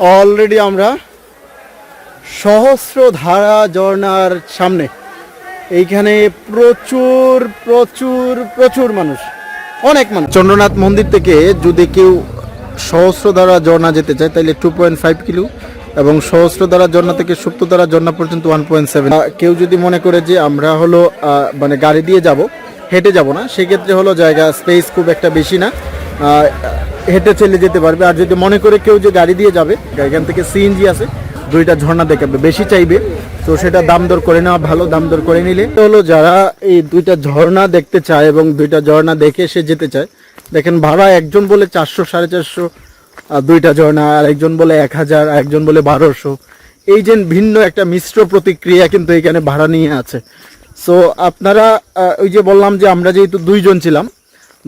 Already আমরা সহস্র ধারা ঝর্ণার সামনে। এইখানে প্রচুর প্রচুর প্রচুর মানুষ। অনেক মানুষ। চন্দ্রনাথ মন্দির থেকে যদি কেউ সহস্রধারা ঝর্ণা যেতে চায় তাহলে টু পয়েন্ট ফাইভ কিলো এবং সহস্রধারা ঝর্ণা থেকে সুপ্তধারা ঝর্ণা পর্যন্ত ওয়ান পয়েন্ট সেভেন কেউ যদি মনে করে যে আমরা হলো মানে গাড়ি দিয়ে যাব, হেঁটে যাব না, সেক্ষেত্রে হলো জায়গা স্পেস খুব একটা বেশি না। হেঁটে চলে যেতে পারবে। আর যদি মনে করে কেউ যে গাড়ি দিয়ে যাবে, এখান থেকে সিএনজি আছে, দুইটা ঝর্ণা দেখাবে, বেশি চাইবে। তো সেটা দাম দর করে নেওয়া ভালো, দাম দর করে নিলে। তো হলো যারা এই দুইটা ঝর্ণা দেখতে চায় এবং দুইটা ঝর্ণা দেখে সে যেতে চায়। দেখেন, ভাড়া একজন বলে চারশো, সাড়ে চারশো, আর দুইটা ঝর্ণা আর একজন বলে এক হাজার একজন বলে বারোশো। এই যে ভিন্ন একটা মিশ্র প্রতিক্রিয়া কিন্তু এখানে ভাড়া নিয়ে আছে। সো আপনারা ওই যে বললাম যে আমরা যেহেতু দুইজন ছিলাম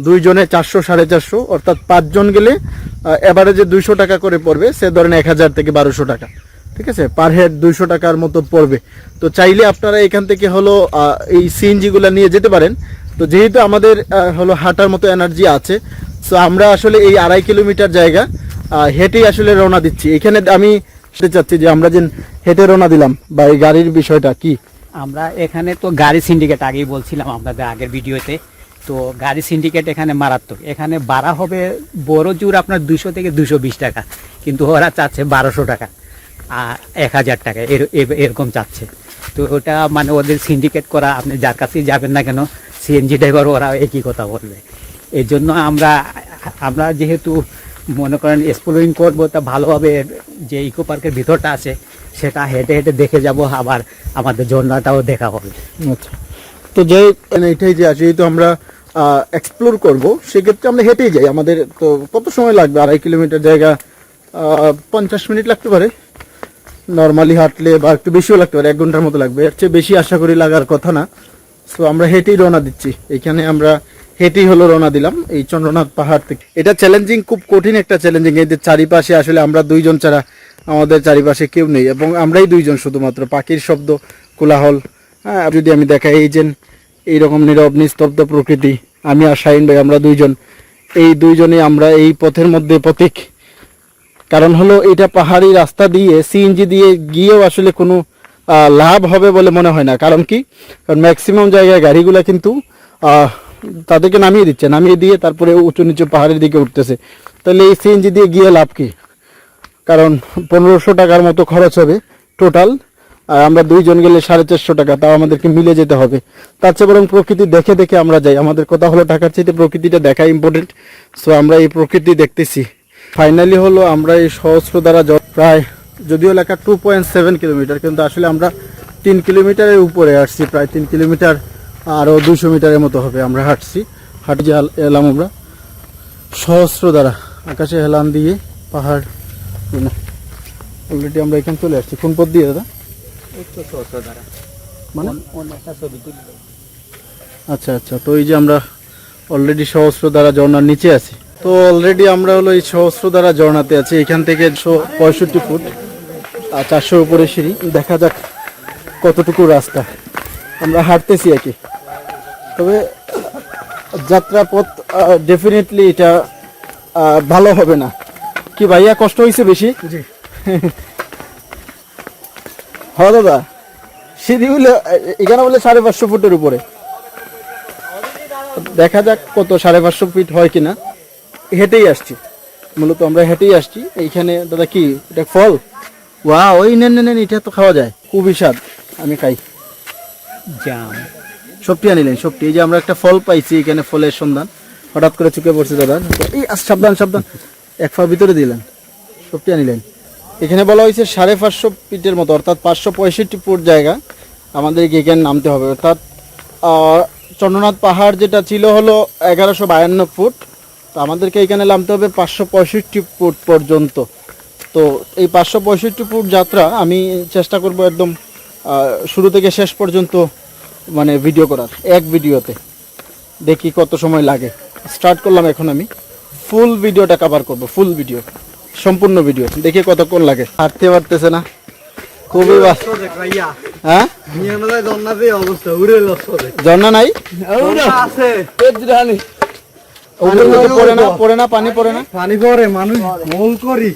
দুইজনে চারশো, সাড়ে চারশো, অর্থাৎ পাঁচজন গেলে এবারে দুইশো টাকা করে পড়বে। সে ধরেন এক হাজার থেকে বারোশো টাকা। ঠিক আছে? পার হেড দুইশো টাকার মতো পড়বে। তো চাইলে আপনারা এখান থেকে হলো এই সিএনজিগুলো নিয়ে যেতে পারেন। তো যেহেতু আমাদের হলো হাঁটার মতো এনার্জি আছে সো আমরা আসলে এই আড়াই কিলোমিটার জায়গা হেঁটেই আসলে রওনা দিচ্ছি। এখানে আমি সেটা চাচ্ছি যে আমরা যে হেঁটে রওনা দিলাম, বা এই গাড়ির বিষয়টা কি? আমরা এখানে তো গাড়ি সিন্ডিকেট আগেই বলছিলাম আপনাদের আগের ভিডিওতে তো গাড়ি সিন্ডিকেট এখানে মারাত্মক। এখানে বাড়া হবে বড় জোর আপনার দুশো থেকে দুশো বিশ টাকা, কিন্তু ওরা চাচ্ছে বারোশো টাকা আর এক হাজার টাকা, এর এর- এরকম চাচ্ছে। তো ওটা মানে ওদের সিন্ডিকেট করা, আপনি যার কাছেই যাবেন না কেন সিএনজি ড্রাইভার ওরা একই কথা বলবে। এই জন্য আমরা আমরা যেহেতু মনে করেন এক্সপ্লোরিং করব, তা ভালোভাবে যে ইকো পার্কের ভিতরটা আছে, সেটা হেঁটে হেঁটে দেখে যাব, আবার আমাদের ঝর্ণাটাও দেখা হবে। আচ্ছা। তো মানে এটাই যে আছে, যেহেতু আমরা এক্সপ্লোর করব, সেক্ষেত্রে আমরা হেঁটেই যাই। আমাদের তো কত সময় লাগবে? আড়াই কিলোমিটার জায়গা পঞ্চাশ মিনিট লাগতে পারে। নর্মালি হাঁটলে বা একটু বেশিও লাগতে পারে, এক ঘণ্টার মতো লাগবে। এর চেয়ে বেশি আশা করি লাগার কথা না। সো আমরা হেঁটেই রওনা দিচ্ছি। এখানে আমরা হেঁটেই হলো রওনা দিলাম এই চন্দ্রনাথ পাহাড় থেকে। এটা চ্যালেঞ্জিং খুব কঠিন একটা চ্যালেঞ্জিং এদের চারিপাশে আসলে আমরা দুইজন ছাড়া আমাদের চারিপাশে কেউ নেই এবং আমরাই দুইজন শুধুমাত্র। পাখির শব্দ, কোলাহল হ্যাঁ যদি আমি দেখাই, এই যে এইরকম নীরব, নিস্তব্ধ প্রকৃতি। আমি আর শাহিন ভাই, আমরা দুইজন। এই দুইজনে আমরা এই পথের মধ্যে পথিক কারণ হলো, এটা পাহাড়ি রাস্তা দিয়ে সিএনজি দিয়ে গিয়েও আসলে কোনো লাভ হবে বলে মনে হয় না। কারণ কি? কারণ ম্যাক্সিমাম জায়গায় গাড়িগুলা কিন্তু তাদেরকে নামিয়ে দিচ্ছে। নামিয়ে দিয়ে তারপরে উঁচু নিচু পাহাড়ের দিকে উঠতেছে। তাহলে এই সিএনজি দিয়ে গিয়ে লাভ কি? কারণ পনেরোশো টাকার মতো খরচ হবে টোটাল আর আমরা দুইজন গেলে সাড়ে চারশো টাকা, তাও আমাদেরকে মিলে যেতে হবে। তার চেয়ে বরং প্রকৃতি দেখে দেখে আমরা যাই। আমাদের কথা হলো টাকার চাইতে প্রকৃতিটা দেখা ইম্পর্টেন্ট সো আমরা এই প্রকৃতি দেখতেছি। ফাইনালি হলো আমরা এই সহস্র দ্বারা প্রায়, যদিও লেখা টু পয়েন্ট সেভেন কিলোমিটার কিন্তু আসলে আমরা তিন কিলোমিটারের উপরে আসছি। প্রায় তিন কিলোমিটার আরও দুশো মিটারের মতো হবে আমরা হাঁটছি। হাঁটে যে এলাম আমরা। সহস্র দ্বারা, আকাশে হেলান দিয়ে পাহাড় অলরেডি আমরা এখানে চলে আসছি। কোন পথ দিয়ে, দাদা? মানে? আচ্ছা আচ্ছা। তো এই যে আমরা অলরেডি সহস্র দ্বারা ঝর্ণার নিচে আছি। তো অলরেডি আমরা হলো এই সহস্র দ্বারা ঝর্ণাতে আছি। এখান থেকে পঁয়ষট্টি ফুট আর চারশোর উপরে সিঁড়ি। দেখা যাক কতটুকু রাস্তা। আমরা হাঁটতেছি আর কি। তবে যাত্রা পথ ডেফিনেটলি এটা ভালো হবে না। কি ভাইয়া কষ্ট হয়েছে বেশি? জি। হ্যাঁ দাদা। সিঁড়ি হলে এখানে বলে সাড়ে পাঁচশো ফুটের উপরে। দেখা যাক কত সাড়ে পাঁচশো ফিট হয় কিনা। হেঁটেই আসছি। মূলত আমরা হেঁটেই আসছি। এইখানে দাদা কি? এটা ফল? ওয়া ওই নেন নেন এটা তো খাওয়া যায়। খুবই স্বাদ। আমি খাই। জাম। সবটি আনিলেন সবটি। এই যে আমরা একটা ফল পাইছি এখানে ফলের সন্ধান। হঠাৎ করে চুকে পড়ছে দাদা। এই সাবধান সাবধান। এক ফা ভিতরে দিলেন। সবটি আনিলেন। এখানে বলা হয়েছে সাড়ে পাঁচশো ফিটের মতো, অর্থাৎ পাঁচশো পঁয়ষট্টি ফুট জায়গা আমাদেরকে এখানে নামতে হবে। অর্থাৎ চন্দ্রনাথ পাহাড় যেটা ছিল হলো এগারোশো বায়ান্ন ফুট। তো আমাদেরকে এখানে নামতে হবে পাঁচশো পঁয়ষট্টি ফুট পর্যন্ত। তো এই পাঁচশো পঁয়ষট্টি ফুট যাত্রা আমি চেষ্টা করব একদম শুরু থেকে শেষ পর্যন্ত মানে ভিডিও করার, এক ভিডিওতে দেখি কত সময় লাগে। স্টার্ট করলাম এখন আমি। ফুল ভিডিওটা কভার করব ফুল ভিডিও সম্পূর্ণ ভিডিও। দেখি কতক্ষণ লাগে। হাঁটতে পারতেছে না। খুবই হ্যাঁ? ঝর্ণা নাই? পড়ে না পড়ে না পানি পড়ে না? পানি পরে মানুষ মোল করি।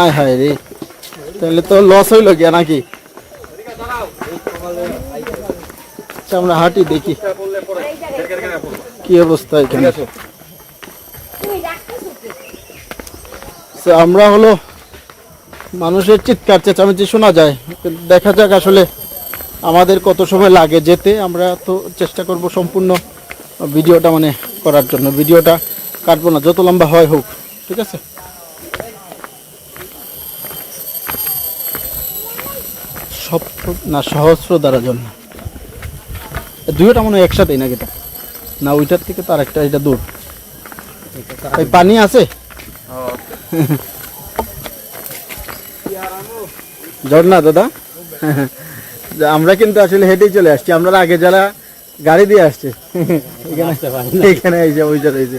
আয় হায় রে। তাহলে তো লস হইল গিয়া নাকি? আচ্ছা, আমরা হাঁটি দেখি। কি অবস্থা এখানে? আমরা হলো মানুষের চিৎকার, চেঁচামেচি শোনা যায়। দেখা যাক আসলে আমাদের কত সময় লাগে যেতে। আমরা তো চেষ্টা করব সম্পূর্ণ ভিডিওটা মানে করার জন্য। ভিডিওটা কাটবো না, যত লম্বা হয় হোক, ঠিক আছে? সপ্ত না, সহস্র দ্বারা জন্য। দুইটা মনে হয় একসাথেই নাকি এটা? না, ওইটার থেকে তার একটা, এটা দূর। পানি আছে? ঝর্ণা দাদা? যা, আমরা কিন্তু আসলে হেঁটেই চলে আসছি। আমরা আগে যারা গাড়ি দিয়ে আসছে এখানে এখানে এই যে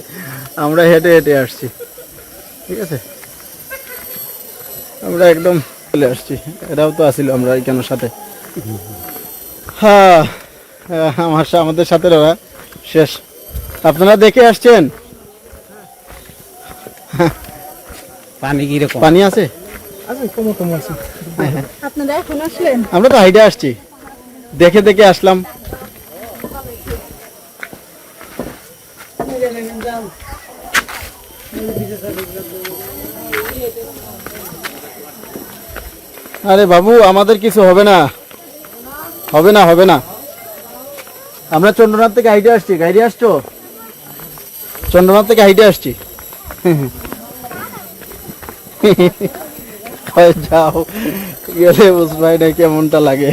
আমরা হেঁটে হেঁটে আসছি। ঠিক আছে? আমরা একদম চলে আসছি। এটাও তো আসিল আমরা এখানে সাথে। হ্যাঁ হ্যাঁ, আমার আমাদের সাথে ওরা শেষ। আপনারা দেখে আসছেন? পানি কীরকম? পানি আছে? আপনারা এখন আসলেন? আমরা তো হাইডে আসছি। দেখে দেখে আসলাম। আরে বাবু আমাদের কিছু হবে না। হবে না হবে না। আমরা চন্দ্রনাথ থেকে হাইডে আসছি। গাইডে আসছো? চন্দ্রনাথ থেকে হাইডে আসছি। যাও। গেলে বুঝবাই না কেমনটা লাগে।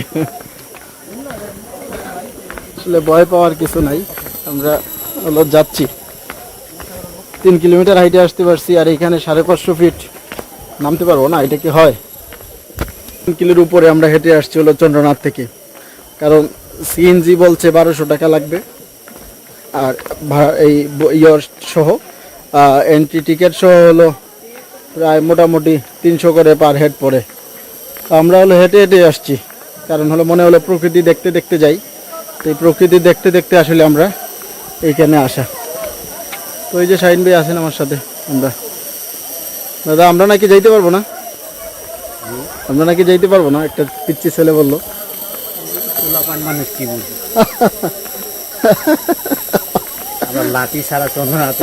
আসলে ভয় পাওয়ার কিছু নাই। আমরা হলো যাচ্ছি। তিন কিলোমিটার হাইটে আসতে পারছি, আর এখানে সাড়ে পাঁচশো ফিট নামতে পারব না, এটা কি হয়? তিন কিলোর উপরে আমরা হেঁটে আসছি হলো চন্দ্রনাথ থেকে। কারণ সিএনজি বলছে বারোশো টাকা লাগবে। আর এই ইয়র সহ এন্ট্রি টিকিট সহ হলো প্রায় মোটামুটি তিনশো করে পার হেড পড়ে। তো আমরা হলো হেঁটে হেঁটে আসছি। কারণ হলো মনে হলো প্রকৃতি দেখতে দেখতে যাই। তো এই প্রকৃতি দেখতে দেখতে আসলে আমরা এইখানে আসা। তো এই যে শাহিন ভাই আছেন আমার সাথে আমরা। দাদা আমরা নাকি যাইতে পারব না? আমরা নাকি যাইতে পারব না? একটা পিচ্ছি ছেলে বলল। মানুষ কি বুঝবে? আমরা লাঠি সারা চন্দ্রনাথ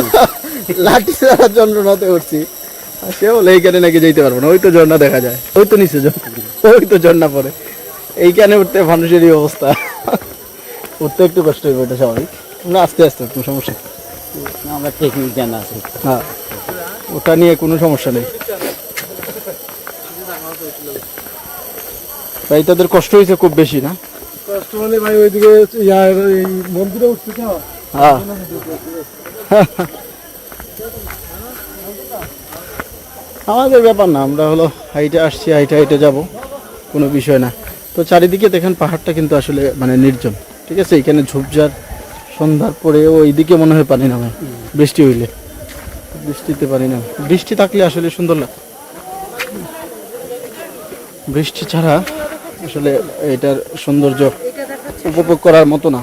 লাঠি ছাড়া চন্দ্রনাথে উঠছি। বলে এইখানে নাকি যেতে পারব না। ওই তো ঝর্ণা দেখা যায়। ওই তো নিচে ঝর্ণা। ওই তো ঝর্ণা পড়ে। এইখানে উঠতে মানুষেরই অবস্থা। উঠতে একটু কষ্ট হবে এটা স্বাভাবিক। আমরা আস্তে আস্তে কোনো সমস্যা আমরা টেকনিক জানা আছে। হ্যাঁ। ওটা নিয়ে কোনো সমস্যা নেই। তাই তাদের কষ্ট হয়েছে খুব বেশি না? কষ্ট হলে ভাই ওইদিকে ইয়ার এই মন্দিরে উঠছে তো হ্যাঁ। আমাদের ব্যাপার না, আমরা হলো হাইটে আসছি, হাইটে হাইটে যাব, কোনো বিষয় না। তো চারিদিকে দেখেন পাহাড়টা কিন্তু আসলে মানে নির্জন, ঠিক আছে? এখানে ঝোপঝাড়, সন্ধ্যার পরে ওইদিকে মনে হয় পানি নামে, বৃষ্টি হইলে। বৃষ্টিতে পানি নামে। বৃষ্টি থাকলে আসলে সুন্দর লাগে। বৃষ্টি ছাড়া আসলে এটার সৌন্দর্য উপভোগ করার মতো না।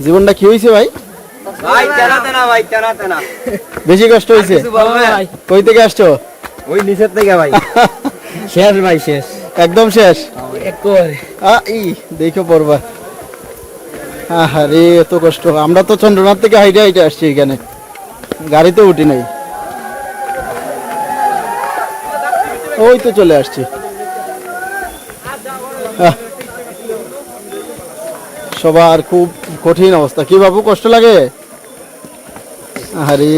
জীবনটা কি হয়েছে ভাই? ভাই জানাতে না ভাই জানাতে না। বেশি কষ্ট হয়েছে কই থেকে আসছো? ওই নিচের থেকে ভাই। শেষ ভাই শেষ। একদম শেষ? একটু আ ই দেখো পড়বা। আরে এত কষ্ট। আমরা তো চন্দ্রনাথ থেকে হাইটে হাইটে আসছি এখানে। গাড়িতে উঠি নাই। ওই তো চলে আসছি। আহ। সবার খুব কঠিন অবস্থা। কি বাবু, কষ্ট লাগে? আরে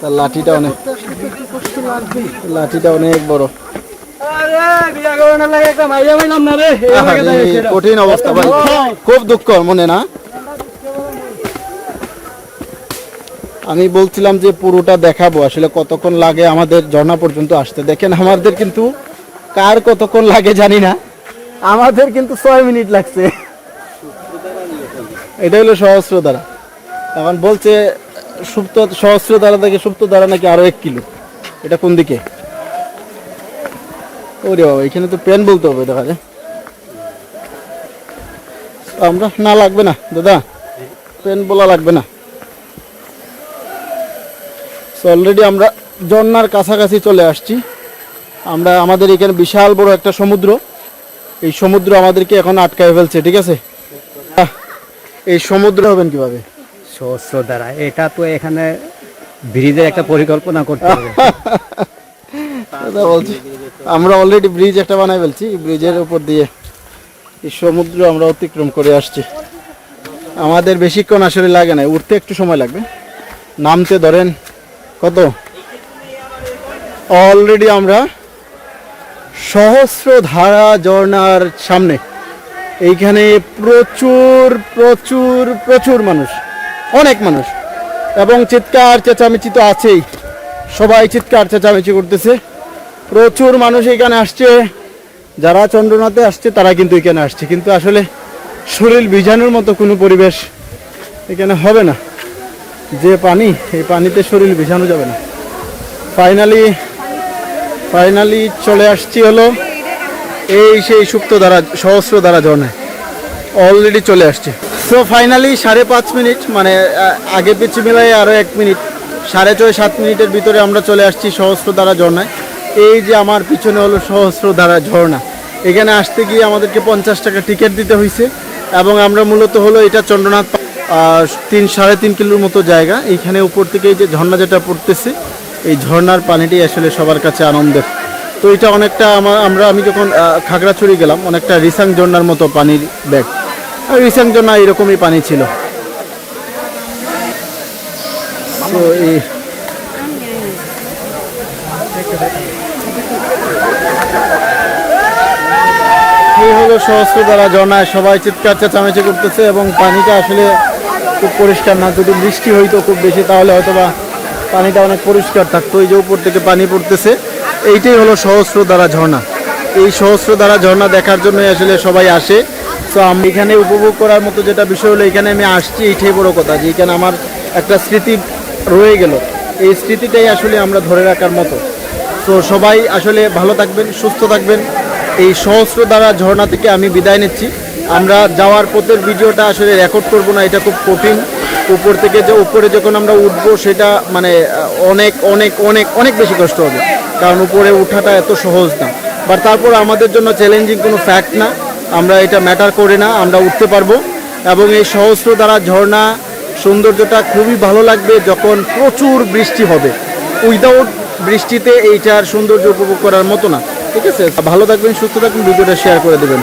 তার লাঠিটা অনেক লাঠিটা অনেক বড়। কঠিন অবস্থা ভাই। খুব দুঃখ মনে না? আমি বলছিলাম যে পুরোটা দেখাবো। আসলে কতক্ষণ লাগে আমাদের ঝর্ণা পর্যন্ত আসতে? দেখেন আমাদের কিন্তু কার কতক্ষণ লাগে জানি না। আমাদের কিন্তু ছয় মিনিট লাগছে। এটা হলো সহস্র দ্বারা। এখন বলছে, সুপ্ত, সহস্র দ্বারা থেকে সুপ্ত দ্বারা নাকি আরও এক কিলো। এটা কোন দিকে? ওরে বাবা, এখানে তো পেন বলতে হবে দেখা যায় আমরা না লাগবে না, দাদা। পেন বলা লাগবে না। সো অলরেডি আমরা ঝর্নার কাছাকাছি চলে আসছি। আমরা, আমাদের এখানে বিশাল বড় একটা সমুদ্র। এই সমুদ্র আমাদেরকে এখন আটকায় ফেলছে, ঠিক আছে? এই সমুদ্র হবেন কীভাবে? সহস্র দ্বারা এটা তো এখানে ব্রিজের একটা পরিকল্পনা করতে হবে। বলছি আমরা অলরেডি ব্রিজ একটা বানাই ফেলছি ব্রিজের উপর দিয়ে এই সমুদ্র আমরা অতিক্রম করে আসছি। আমাদের বেশিক্ষণ আসলে লাগে না উঠতে একটু সময় লাগবে। নামতে ধরেন কত? অলরেডি আমরা সহস্র ধারা ঝর্ণার সামনে এইখানে প্রচুর প্রচুর প্রচুর মানুষ, অনেক মানুষ। এবং চিৎকার চেঁচামেচি তো আছেই। সবাই চিৎকার চেঁচামেচি করতেছে। প্রচুর মানুষ এখানে আসছে। যারা চন্দ্রনাথে আসছে, তারা কিন্তু এখানে আসছে। কিন্তু আসলে শরীর ভিজানোর মতো কোনো পরিবেশ এখানে হবে না। যে পানি, এই পানিতে শরীর ভিজানো যাবে না। ফাইনালি ফাইনালি চলে আসছি হলো এই সেই সুপ্ত দ্বারা সহস্র দ্বারা ঝর্ণায় অলরেডি চলে আসছে। সো ফাইনালি সাড়ে পাঁচ মিনিট মানে আগে পিছু মিলাই আরও এক মিনিট, সাড়ে ছয়, সাত মিনিটের ভিতরে আমরা চলে আসছি সহস্র দ্বারা ঝর্ণায়। এই যে আমার পিছনে হলো সহস্র দ্বারা ঝর্ণা। এখানে আসতে গিয়ে আমাদেরকে পঞ্চাশ টাকা টিকিট দিতে হয়েছে এবং আমরা মূলত হলো এটা চন্দ্রনাথ তিন, সাড়ে তিন কিলোর মতো জায়গা। এইখানে উপর থেকে এই যে ঝর্ণা যেটা পড়তেছে, এই ঝর্ণার পানিটি আসলে সবার কাছে আনন্দের। তো এটা অনেকটা আমার আমরা, আমি যখন খাগড়াছড়ি গেলাম, অনেকটা রিসাং ঝর্ণার মতো পানির ব্যাগ। আর রিসাং ঝর্ণা এরকমই পানি ছিল। তো এই এই হলো সহস্র দ্বারা ঝর্ণায় সবাই চিৎকার, চেঁচামেচি করতেছে এবং পানিটা আসলে খুব পরিষ্কার না। যদি বৃষ্টি হইতো খুব বেশি, তাহলে হয়তো বা পানিটা অনেক পরিষ্কার থাকতো। এই যে উপর থেকে পানি পড়তেছে। এইটাই হলো সহস্র দ্বারা ঝর্ণা। এই সহস্র দ্বারা ঝর্ণা দেখার জন্যই আসলে সবাই আসে। তো আমি এখানে উপভোগ করার মতো যেটা বিষয় হলো, এখানে আমি আসছি, এইটাই বড় কথা যে এখানে আমার একটা স্মৃতি রয়ে গেল। এই স্মৃতিটাই আসলে আমরা ধরে রাখার মতো। তো সবাই আসলে ভালো থাকবেন, সুস্থ থাকবেন। এই সহস্র দ্বারা ঝর্ণা থেকে আমি বিদায় নিচ্ছি। আমরা যাওয়ার পথের ভিডিওটা আসলে রেকর্ড করব না, এটা খুব কঠিন। উপর থেকে যে উপরে যখন আমরা উঠবো, সেটা মানে অনেক অনেক অনেক অনেক বেশি কষ্ট হবে। কারণ উপরে ওঠাটা এত সহজ না। বাট তারপর আমাদের জন্য চ্যালেঞ্জিং কোনো ফ্যাক্ট না। আমরা এটা ম্যাটার করে না, আমরা উঠতে পারব। এবং এই সহস্র দ্বারা ঝর্ণা সৌন্দর্যটা খুবই ভালো লাগবে যখন প্রচুর বৃষ্টি হবে। উইদাউট বৃষ্টিতে এইটার সৌন্দর্য উপভোগ করার মতো না। ঠিক আছে? ভালো থাকবেন, সুস্থ থাকবেন, ভিডিওটা শেয়ার করে দেবেন।